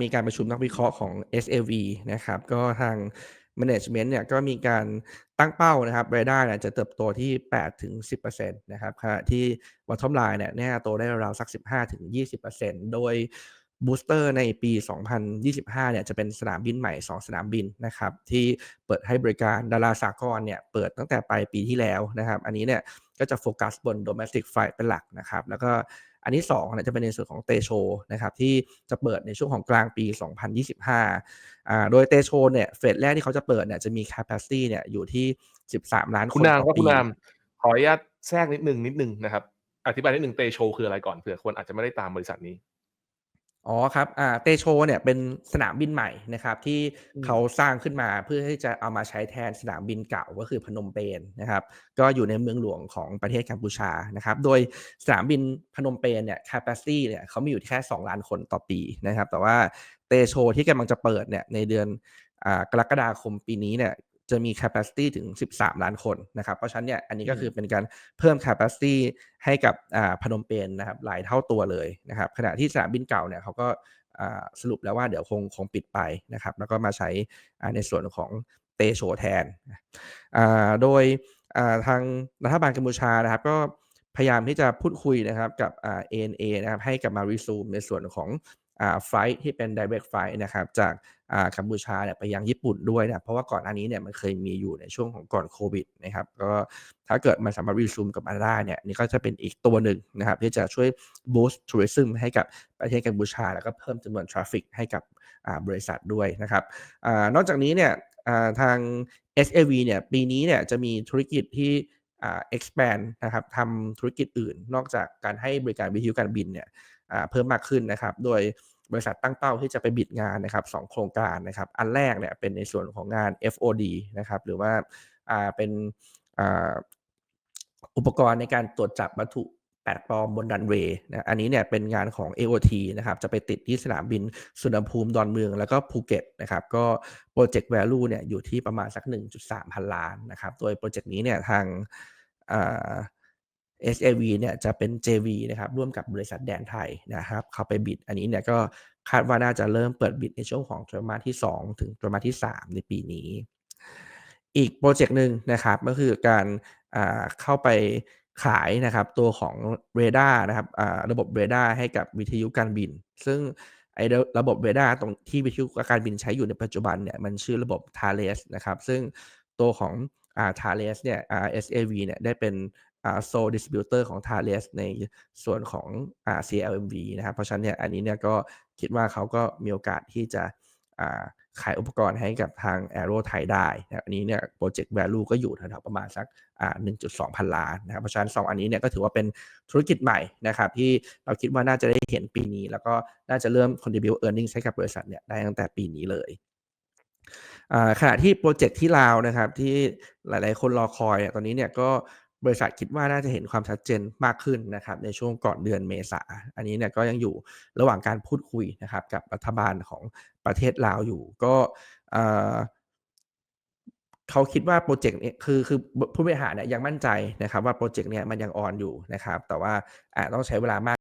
มีการประชุมนักวิเคราะห์ของ SAV นะครับ ก็ทาง Management เนี่ยก็มีการตั้งเป้านะครับรายได้เนี่ยจะเติบโตที่8-10%นะครับขณะที่ Bottom line เนี่ยน่าโตได้ราวสัก 15-20%โดยบูสเตอร์ในปี 2025 เนี่ยจะเป็นสนามบินใหม่ 2 สนามบินนะครับที่เปิดให้บริการดาราสากลเนี่ยเปิดตั้งแต่ปลายปีที่แล้วนะครับ อันนี้เนี่ยก็จะโฟกัสบน Domestic Flight เป็นหลักนะครับ แล้วก็ อันที่2องจะเป็นในส่วนของเตโชนะครับที่จะเปิดในช่วงของกลางปี 2025อ่าโดยเตโชเนี่ยเฟสแรกที่เขาจะเปิดเนี่ยจะมี capacity เนี่ยอยู่ที่ 13 ล้านคคุณนามต่อครับปีคุณนามขออนุญาตแทรกนิดหนึ่งนิดหนึ่งนะครับอธิบายนิดหนึ่งเตโชคืออะไรก่อนเผื่อคนอาจจะไม่ได้ตามบริษัทนี้ อ๋อครับอ่าเตโชเนี่ยเป็นสนามบินใหม่นะครับ ที่อืมเขาสร้างขึ้นมาเพื่อที่จะเอามาใช้แทนสนามบินเก่าก็คือพนมเปญนะครับ ก็อยู่ในเมืองหลวงของประเทศกัมพูชานะครับ โดยสนามบินพนมเปญเนี่ย capacity เนี่ยเขามีอยู่แค่ 2 ล้านคนต่อปีนะครับ แต่ว่าเตโชที่กำลังจะเปิดเนี่ยในเดือนอ่ากรกฎาคมปีนี้เนี่ย จะมี capacity ถึง 13 ล้านคนนะครับ เพราะฉะนั้นเนี่ยอันนี้ก็คือเป็นการเพิ่ม capacity ให้กับอ่าพนมเปญนะครับหลายเท่าตัวเลยนะครับ ขณะที่สนามบินเก่าเนี่ยเขาก็อ่าสรุปแล้วว่าเดี๋ยวคงคงปิดไปนะครับ แล้วก็มาใช้อ่าในส่วนของเตโชแทนอ่าโดยอ่าทางรัฐบาลกัมพูชานะครับก็ พยายามที่จะพูดคุยนะครับกับอ่า ANA นะครับให้กลับมา resume ในส่วนของอ่าไฟล์ที่เป็น direct flight นะครับจากอ่ากัมพูชาเนี่ยไปยังญี่ปุ่นด้วยนะเพราะว่าก่อนอันนี้เนี่ยมันเคยมีอยู่ในช่วงของก่อนโควิดนะครับก็ถ้าเกิดมันสามารถ resume กลับมาได้เนี่ยนี่ก็จะเป็นอีกตัวหนึ่งนะครับที่จะช่วย boost tourism ให้กับประเทศกัมพูชา แล้วก็เพิ่มจำนวน traffic ให้กับอ่าบริษัทด้วยนะครับอานอกจากนี้เนี่ยอ่าทาง SAV เนี่ยปีนี้เนี่ยจะมีธุรกิจที่ expand นะครับทำธุรกิจอื่น นอกจากการให้บริการวิทยุการบินเนี่ยอ่าเพิ่มมากขึ้นนะครับ โดยบริษัทตั้งเป้าที่จะไปบิดงานนะครับสองโครงการนะครับ อันแรกเนี่ยเป็นในส่วนของงาน FOD นะครับ หรือว่าอ่าเป็นอ่าอุปกรณ์ในการตรวจจับวัตถุ แปลกปลอมบนรันเวย์นะอันนี้เนี่ยเป็นงานของ AOT นะครับจะไปติดที่สนามบินสุวรณภูมิดอนเมืองแล้วก็ภูเก็ตนะครับก็โปรเจกต์ value เนี่ยอยู่ที่ประมาณสัก 1.3 พันล้านนะครับโดยโปรเจกต์นี้เนี่ยทางอ่า SAV เนี่ยจะเป็น JV นะครับร่วมกับบริษัทแดนไทยนะครับเข้าไปบิด อันนี้เนี่ยก็คาดว่าน่าจะเริ่มเปิดบิดในช่วงของไตรมาสที่ 2 ถึงไตรมาสที่ 3 ในปีนี้ อีกโปรเจกต์หนึ่งนะครับก็คือการเข้าไป ขายนะครับตัวของเรดาร์นะครับระบบเรดาร์ให้กับวิทยุการบิน ซึ่งไอ้ระบบเรดาร์ตรงที่วิทยุการบินใช้อยู่ในปัจจุบันเนี่ยมันชื่อระบบ Thales นะครับ ซึ่งตัวของอ่า Thales เนี่ย RSAV เนี่ยได้เป็นอ่า sole distributor ของ Thales ในส่วนของอ่า CLMV นะครับ เพราะฉะนั้นเนี่ยอันนี้เนี่ยก็คิดว่าเขาก็มีโอกาสที่จะอ่า ขายอุปกรณ์ให้กับทาง Aero ไทยได้นะครับอันนี้เนี่ยโปรเจกต์ value ก็อยู่แถวๆประมาณสักอ่า1.2 พันล้านนะครับเพราะฉะนั้น 2 อันนี้เนี่ยก็ถือว่าเป็นธุรกิจใหม่นะครับที่เราคิดว่าน่าจะได้เห็นปีนี้ แล้วก็น่าจะเริ่ม contribute earning ให้กับบริษัทเนี่ยได้ตั้งแต่ปีนี้เลยขณะที่โปรเจกต์ที่ลาวนะครับที่หลาย ๆ คนรอคอยเนี่ยตอนนี้เนี่ยก็ บริษัทคิดว่าน่าจะเห็นความชัดเจนมากขึ้นนะครับในช่วงก่อนเดือนเมษา อันนี้เนี่ยก็ยังอยู่ระหว่างการพูดคุยนะครับกับรัฐบาลของประเทศลาวอยู่ก็เขาคิดว่าโปรเจกต์นี้คือคือผู้บริหารเนี่ยยังมั่นใจนะครับว่าโปรเจกต์เนี้ยมันยังออนอยู่นะครับ แต่ว่าอาจต้องใช้เวลามาก